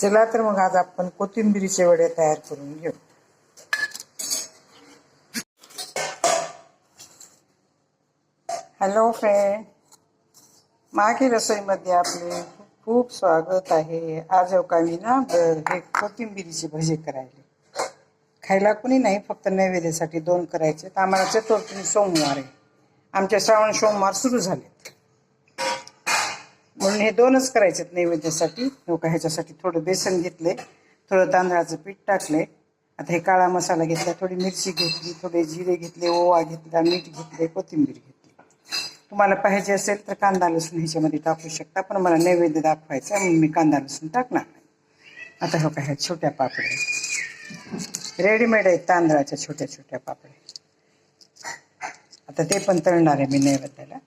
चला तर मग आज आपण कोथिंबिरीचे वडे तयार करून घेऊ. हॅलो फ्रेंड मागे रसोईमध्ये आपले खूप स्वागत आहे. आज मी ना ब- हे कोथिंबिरीचे भजे करायले. खायला कुणी नाही फक्त नैवेद्यासाठी दोन करायचे. तर आम्हाला चतुर्थी सोमवार आहे. आमचे श्रावण सोमवार सुरू झाले म्हणून हे दोनच करायचे नैवेद्यासाठी. हो का ह्याच्यासाठी थोडं बेसन घेतले थोडं तांदळाचं पीठ टाकले. आता हे काळा मसाला घेतला थोडी मिरची घेतली थोडे जिरे घेतले ओवा घेतला मीठ घेतले कोथिंबीर घेतली. तुम्हाला पाहिजे असेल तर कांदा लसूण ह्याच्यामध्ये टाकू शकता पण मला नैवेद्य दाखवायचा आहे म्हणून मी कांदा लसूण टाकणार नाही. आता हो का ह्या छोट्या पापड्या. रेडीमेड आहेत तांदळाच्या छोट्या छोट्या पापड्या. आता ते पण तळणार आहे मी नैवेद्याला.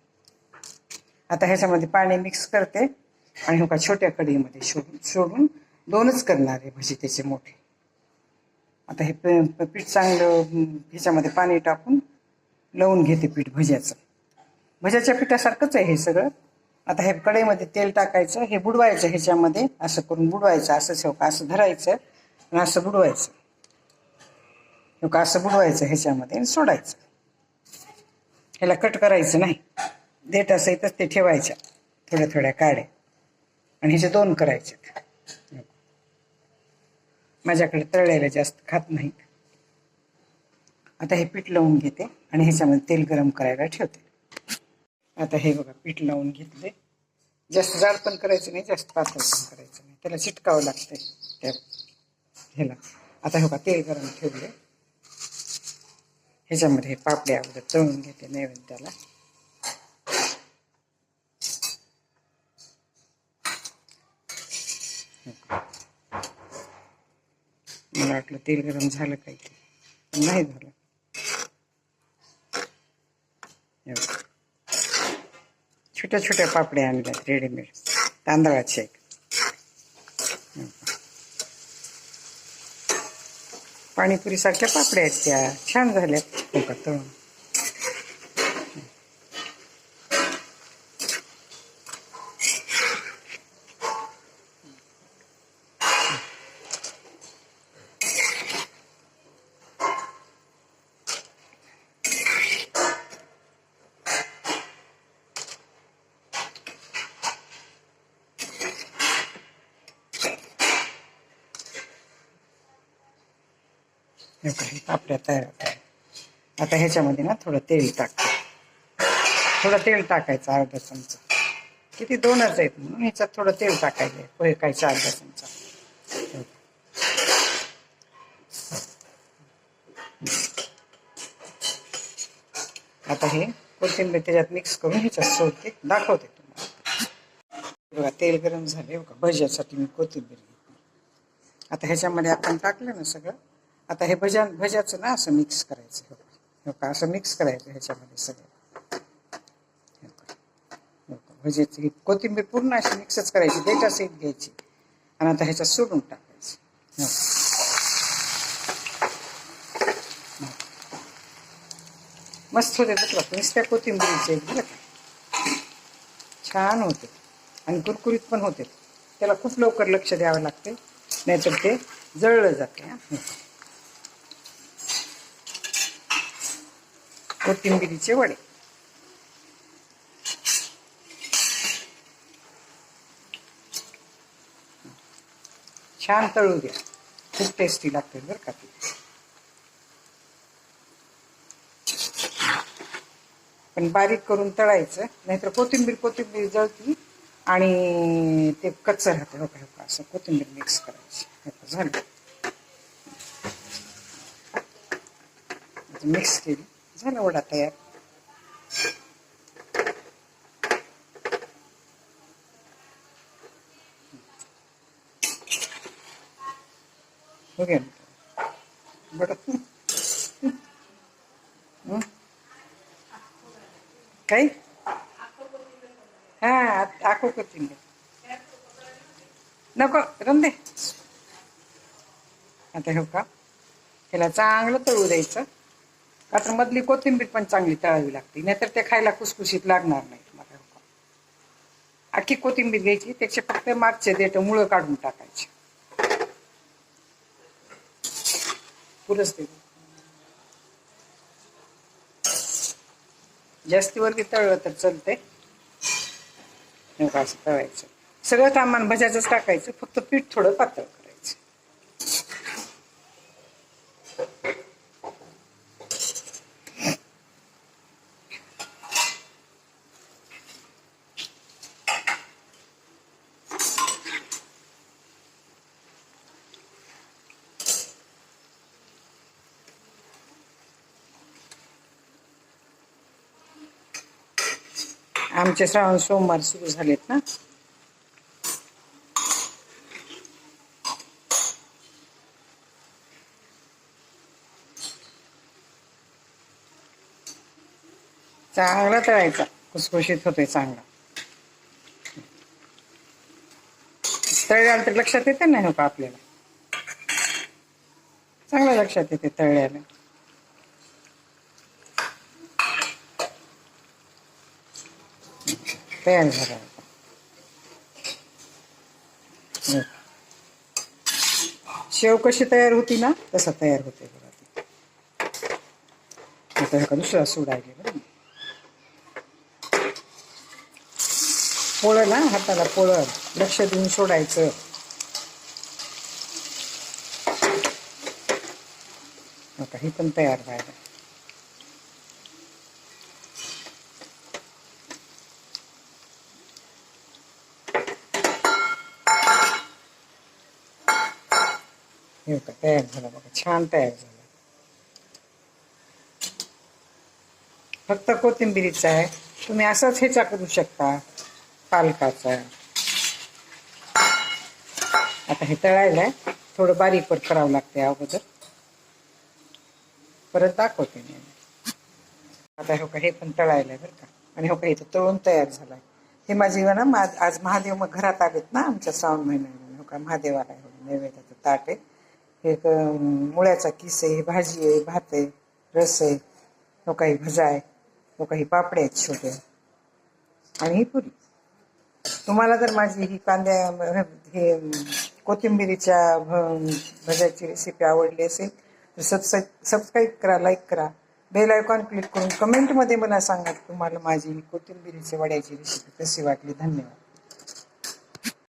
आता ह्याच्यामध्ये पाणी मिक्स करते आणि हो का छोट्या कढईमध्ये सोडून सोडून दोनच करणार आहे भजी त्याचे मोठे. आता हे पीठ चांगलं ह्याच्यामध्ये पाणी टाकून लावून घेते पीठ भज्याचं. भज्याच्या पिठासारखंच आहे हे सगळं. आता हे कढईमध्ये तेल टाकायचं हे बुडवायचं ह्याच्यामध्ये असं करून बुडवायचं असं ठेव का असं धरायचं आणि असं बुडवायचं. हो का असं बुडवायचं ह्याच्यामध्ये आणि सोडायचं. ह्याला कट करायचं नाही. देठ असायतच ते ठेवायच्या. थोड्या थोड्या काड्या. आणि ह्याचे दोन करायचे. माझ्याकडे तळलेलं जास्त खात नाहीत आता हे पीठ लावून घेते आणि ह्याच्यामध्ये तेल गरम करायला ठेवते. आता हे बघा पीठ लावून घेतले. जास्त जाड पण करायचं नाही जास्त पातळ पण करायचं नाही. त्याला चिटकावं लागतंय. त्या ह्याला. आता हे बघा तेल गरम ठेवले. ह्याच्यामध्ये हे पापड्या अगोदर तळून घेते नैवेद्याला. मला वाटलं तेल गरम झालं काही ते पण नाही झालं. छोट्या छोट्या पापड्या आणल्या रेडीमेड. तांदळाचे एक. पाणीपुरीसारख्या पापड्या आहेत त्या. छान झाल्यात. हो का? हे बघा, पापड्या तयार होतात. आता ह्याच्यामध्ये ना थोडं तेल टाकते. थोडं तेल टाकायचं अर्धा चमचा. किती दोनच आहेत म्हणून ह्याच्यात थोडं तेल टाकायचं आहे. पोहे खायचा अर्धा चमचा. आता हे कोथिंबीर त्याच्यात मिक्स करून ह्याच्यात सोडते. दाखवते तुम्हाला. बघा तेल गरम झाले बघा. भज्यासाठी मी कोथिंबीर घेतली. आता ह्याच्यामध्ये आपण टाकलं ना सगळं आता हे भज्या भज्याचं ना असं मिक्स करायचं. हे का असं मिक्स करायचं ह्याच्यामध्ये सगळं. भजेची ही कोथिंबीर पूर्ण अशी मिक्सच करायची देठा सहित घ्यायची. आणि आता ह्याच्यात सोडून टाकायची. मस्त होते बघ नुसत्या कोथिंबीरीचे बरं का? छान होते. आणि कुरकुरीत पण होते. त्याला खूप लवकर लक्ष द्यावं लागते. नाहीतर ते जळलं जाते हा. कोथिंबिरीचे वडे. छान तळू द्या खूप टेस्टी लागते बरं का ती. पण बारीक करून तळायचं नाहीतर कोथिंबीर कोथिंबीर जळती आणि ते कच्चं राहतं हो का असं कोथिंबीर मिक्स करायची. झालं. मिक्स केली. झाला वडा तयार. हो? गया बडा हा आखो करतील नको रम आता हो का त्याला चांगलं तळू द्यायचं. तर मधली कोथिंबीर पण चांगली तळावी लागते. नाहीतर ते खायला कुसकुशीत लागणार नाही तुम्हाला. अख्खी कोथिंबीर घ्यायची त्याचे फक्त मागचे देठ मुळं काढून टाकायचे. पुरच दे. जास्तीवरती तळलं तर चलते असं तळायचं. सगळं सामान भज्याचंच टाकायचं फक्त पीठ थोडं पातळ आमचे श्रावण सोमवार सुरू झालेत ना. चांगला तळायचा खुसखुशीत होतोय चांगला. तळल्याला तर लक्षात येते नाही हो का आपल्याला? चांगलं लक्षात येते तळल्याला तयार झाला शेव कशी तयार होती ना तसा तयार होते बघा ती आता हे का दुसरा सोडायला बरं. पोळं ना हाताला पोळं. लक्ष देऊन सोडायचं. आता ही पण तयार व्हायला. हे बघा तयार झाला बघा छान तयार झाला फक्त कोथिंबिरीचा आहे तुम्ही असाच ह्याचा करू शकता पालकाचा आता हे तळायला. थोडं बारीक पण करावं लागते अगोदर परत दाखवते मी आता हो का हे पण तळायला बरं का आणि हो का इथं तळून तयार झालाय हे माझी ना आज महादेव मग घरात आलेत ना आमच्या श्रावण महिन्यामध्ये हो का महादेवाला नैवेद्याचं ताट आहे हे एक, मुळ्याचा किस आहे भाजी आहे भात आहे रस आहे तो काही भजा आहे तो काही पापडे आहेत छोटे. आणि ही पुरी. तुम्हाला जर माझी ही कांद्या हे कोथिंबिरीच्या भ- भज्याची रेसिपी आवडली असेल तर सबस्क्राईब सबस्क्राईब करा लाईक करा. बेल आयकॉन क्लिक करून कमेंटमध्ये मला सांगा तुम्हाला माझी ही कोथिंबिरीच्या वड्याची रेसिपी कशी वाटली. धन्यवाद.